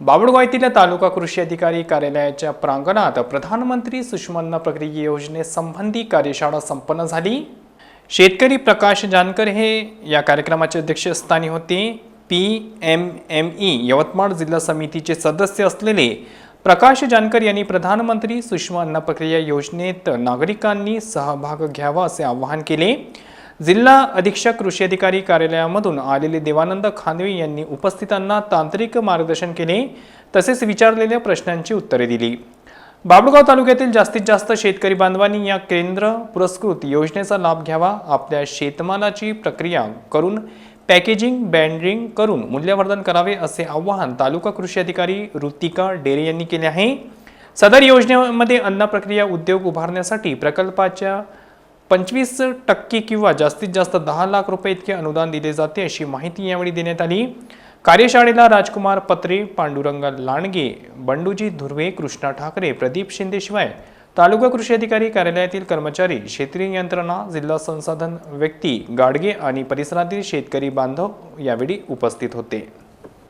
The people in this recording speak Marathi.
बाबडगाव येथील तालुका कृषी अधिकारी कार्यालयाच्या प्रांगणात प्रधानमंत्री सुषमन्न प्रक्रिया योजनेसंबंधी कार्यशाळा संपन्न झाली. शेतकरी प्रकाश जानकर हे या कार्यक्रमाचे अध्यक्षस्थानी होते. P M M E Yavatmal जिल्हा समितीचे सदस्य असलेले प्रकाश जानकर यांनी प्रधानमंत्री सुषमा अन्न प्रक्रिया योजनेत नागरिकांनी सहभाग घ्यावा असे आवाहन केले. जिल्हा अधीक्षक कृषी अधिकारी कार्यालयामधून आलेले देवानंद खानवे यांनी उपस्थितांना तांत्रिक मार्गदर्शन केले तसेच विचारलेल्या प्रश्नांची उत्तरे दिली. बाबळगाव तालुक्यातील जास्तीत जास्त शेतकरी बांधवांनी या केंद्र पुरस्कृत योजनेचा लाभ घ्यावा आपल्या शेतमालाची प्रक्रिया करून पॅकेजिंग बँडिंग करून मूल्यवर्धन करावे असे आवाहन तालुका कृषी अधिकारी ऋतिका डेरे यांनी केले आहे. सदर योजनेमध्ये अन्न प्रक्रिया उद्योग उभारण्यासाठी प्रकल्पाच्या पंचवीस टक्के किंवा जास्तीत जास्त दहा लाख रुपये इतके अनुदान दिले जाते अशी माहिती यावेळी देण्यात आली. कार्यशाळेला राजकुमार पत्रे पांडुरंग लांडगे बंडूजी धुर्वे कृष्णा ठाकरे प्रदीप शिंदेशिवाय तालुका कृषी अधिकारी कार्यालयातील कर्मचारी क्षेत्रीय यंत्रणा जिल्हा संसाधन व्यक्ती गाडगे आणि परिसरातील शेतकरी बांधव यावेळी उपस्थित होते.